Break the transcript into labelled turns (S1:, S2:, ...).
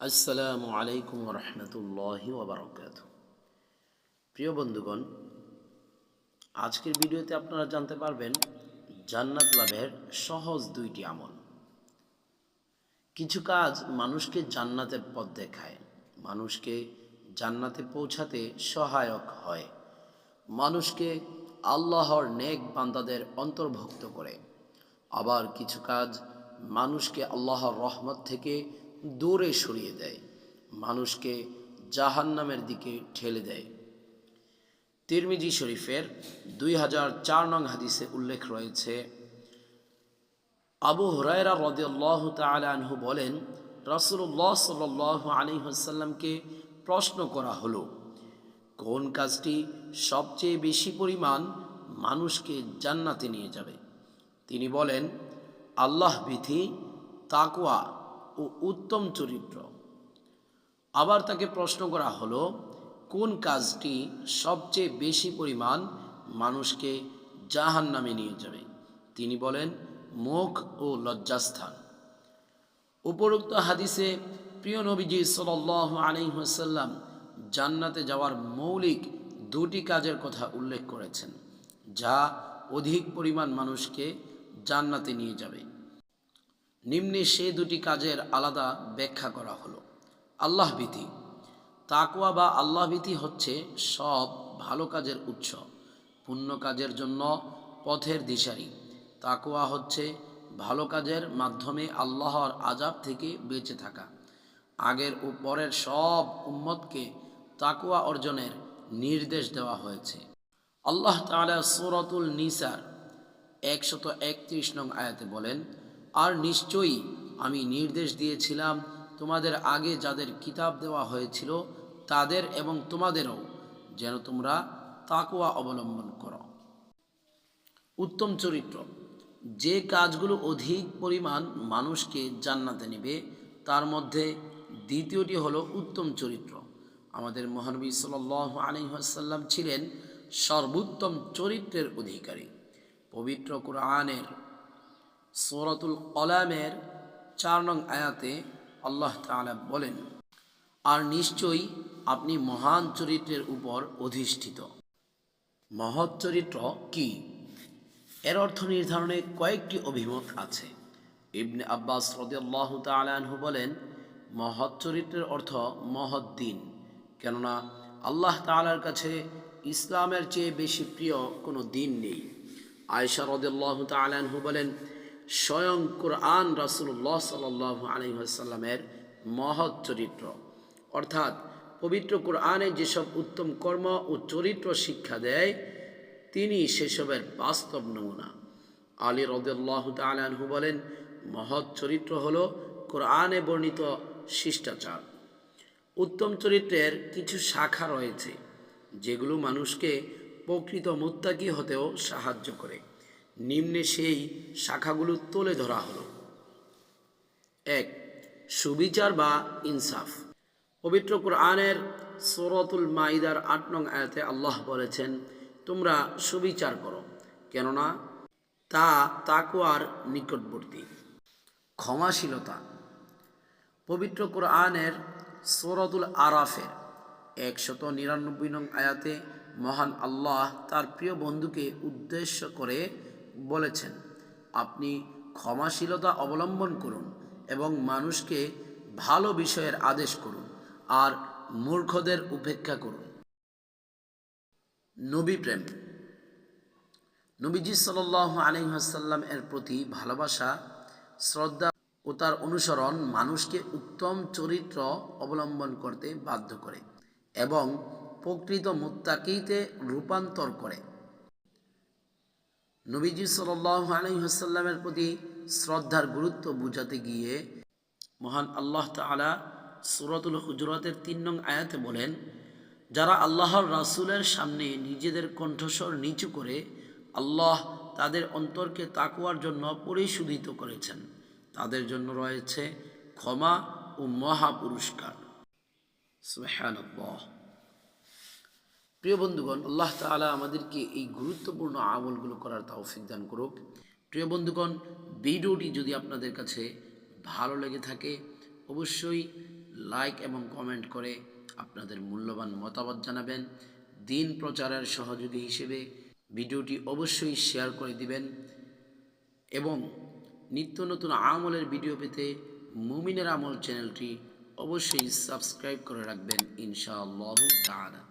S1: আসসালামু আলাইকুম রহমতুল্লাহি ওবরাকাত প্রিয় বন্ধুগণ, আজকের ভিডিওতে আপনারা জানতে পারবেন, জান্নাত লাভের সহজ দুইটি আমল। কিছু কাজ মানুষকে জান্নাতের পথ দেখায়। মানুষকে জান্নাতে পৌঁছাতে সহায়ক হয়। মানুষকে আল্লাহর নেক বান্দাদের অন্তর্ভুক্ত করে। আবার কিছু কাজ মানুষকে আল্লাহর রহমত থেকে দূরে সরিয়ে দেয়, মানুষকে জাহান্নামের দিকে ঠেলে দেয়। তিরমিজি শরীফের দুই হাজার চার নং হাদিসে উল্লেখ রয়েছে, আবু হরাইরা রদিয়াল্লাহ তালহু বলেন রসুল্লাহ সাল আলী হাসাল্লামকে প্রশ্ন করা হলো, কোন কাজটি সবচেয়ে বেশি পরিমাণ মানুষকে জান্নাতে নিয়ে যাবে? তিনি বলেন, আল্লাহ বিধি তাকুয়া ও উত্তম চরিত্র। আবার তাকে প্রশ্ন করা হলো, কোন কাজটি সবচেয়ে বেশি পরিমাণ মানুষকে জাহান নামে নিয়ে যাবে? তিনি বলেন, মুখ ও লজ্জাস্থান। উপরোক্ত হাদিসে প্রিয় নবীজি সাল আলিহাসাল্লাম জান্নাতে যাওয়ার মৌলিক দুটি কাজের কথা উল্লেখ করেছেন, যা অধিক পরিমাণ মানুষকে জান্নাতে নিয়ে যাবে। নিম্নে সে দুটি কাজের আলাদা ব্যাখ্যা করা হলো। আল্লাহ ভীতি। তাকুয়া বা আল্লাহ ভীতি হচ্ছে সব ভালো কাজের উৎস পুণ্য কাজের জন্য পথের দিশারি। তাকুয়া হচ্ছে ভালো কাজের মাধ্যমে আল্লাহর আজাব থেকে বেঁচে থাকা। আগের ও পরের সব উম্মতকে তাকুয়া অর্জনের নির্দেশ দেওয়া হয়েছে। আল্লাহ তাআলা সূরাতুল নিসার একশত একত্রিশ নং আয়াতে বলেন আর নিশ্চয়ই আমি নির্দেশ দিয়েছিলাম তোমাদের আগে যাদের কিতাব দেওয়া হয়েছিল তাদের এবং তোমাদেরও যেন তোমরা তাকুয়া অবলম্বন করো। উত্তম চরিত্র। যে কাজগুলো অধিক পরিমাণ মানুষকে জান্নাতে নেবে, তার মধ্যে দ্বিতীয়টি হলো উত্তম চরিত্র। আমাদের মহানবী সাল আলিহাসাল্লাম ছিলেন সর্বোত্তম চরিত্রের অধিকারী। পবিত্র কোরআনের সৌরতুল কলামের চার নং আয়াতে আল্লাহ তালা বলেন, আর নিশ্চয়ই আপনি মহান চরিত্রের উপর অধিষ্ঠিত। মহৎ চরিত্র কি? এর অর্থ নির্ধারণে কয়েকটি অভিমত আছে। ইবনে আব্বাস রদিয়াল্লাহ তালাহু বলেন, মহৎ চরিত্রের অর্থ মহৎ দিন, কেননা আল্লাহ তালার কাছে ইসলামের চেয়ে বেশি প্রিয় কোনো দিন নেই। আয়সা রদিয়াল্লাহ তালাহু বলেন স্বয়ং কোরআন রাসুল্লাহ সাল আলহিহাসাল্লামের মহৎ চরিত্র। অর্থাৎ পবিত্র কোরআনে যেসব উত্তম কর্ম ও চরিত্র শিক্ষা দেয়, তিনি সেসবের বাস্তব নমুনা। আলী রদুল্লাহ তালহু বলেন, মহৎ চরিত্র হল কোরআনে বর্ণিত শিষ্টাচার। উত্তম চরিত্রের কিছু শাখা রয়েছে, যেগুলো মানুষকে প্রকৃত মুত্তাকি হতেও সাহায্য করে। নিম্নে সেই শাখাগুলো তুলে ধরা হলো। এক, সুবিচার বা ইনসাফ। পবিত্র কোরআনের সরতুল মাইদার আট নং আয়াতে আল্লাহ বলেছেন, তোমরা সুবিচার করো, কেননা তা তাকুয়ার নিকটবর্তী। ক্ষমাশীলতা। পবিত্র কোরআনের সরতুল আরাফের একশত নিরানব্বই নং আয়াতে মহান আল্লাহ তার প্রিয় বন্ধুকে উদ্দেশ্য করে বলেছেন, আপনি ক্ষমাশীলতা অবলম্বন করুন এবং মানুষকে ভালো বিষয়ের আদেশ করুন আর মূর্খদের উপেক্ষা করুন। নবী প্রেম। নবীজি সাল আলিহাসাল্লাম এর প্রতি ভালোবাসা, শ্রদ্ধা ও তার অনুসরণ মানুষকে উত্তম চরিত্র অবলম্বন করতে বাধ্য করে এবং প্রকৃত মুত্তাকিতে রূপান্তর করে। নবীজি সাল আলহিহাসাল্লামের প্রতি শ্রদ্ধার গুরুত্ব বুঝাতে গিয়ে মহান আল্লাহ তালা সুরতুল হুজরতের তিন নং আয়াতে বলেন, যারা আল্লাহর রাসুলের সামনে নিজেদের কণ্ঠস্বর নিচু করে আল্লাহ তাদের অন্তরকে তাকুয়ার জন্য পরিশোধিত করেছেন, তাদের জন্য রয়েছে ক্ষমা ও মহা পুরস্কার প্রিয় বন্ধুগণ, আল্লাহ তালা আমাদেরকে এই গুরুত্বপূর্ণ আমলগুলো করার তৌফিক দান করুক। প্রিয় বন্ধুগণ, ভিডিওটি যদি আপনাদের কাছে ভালো লেগে থাকে, অবশ্যই লাইক এবং কমেন্ট করে আপনাদের মূল্যবান মতামত জানাবেন। দিন প্রচারের সহযোগী হিসেবে ভিডিওটি অবশ্যই শেয়ার করে দিবেন এবং নিত্য নতুন আমলের ভিডিও পেতে মুমিনের আমল চ্যানেলটি অবশ্যই সাবস্ক্রাইব করে রাখবেন ইনশাআল্লাহ তাআলা।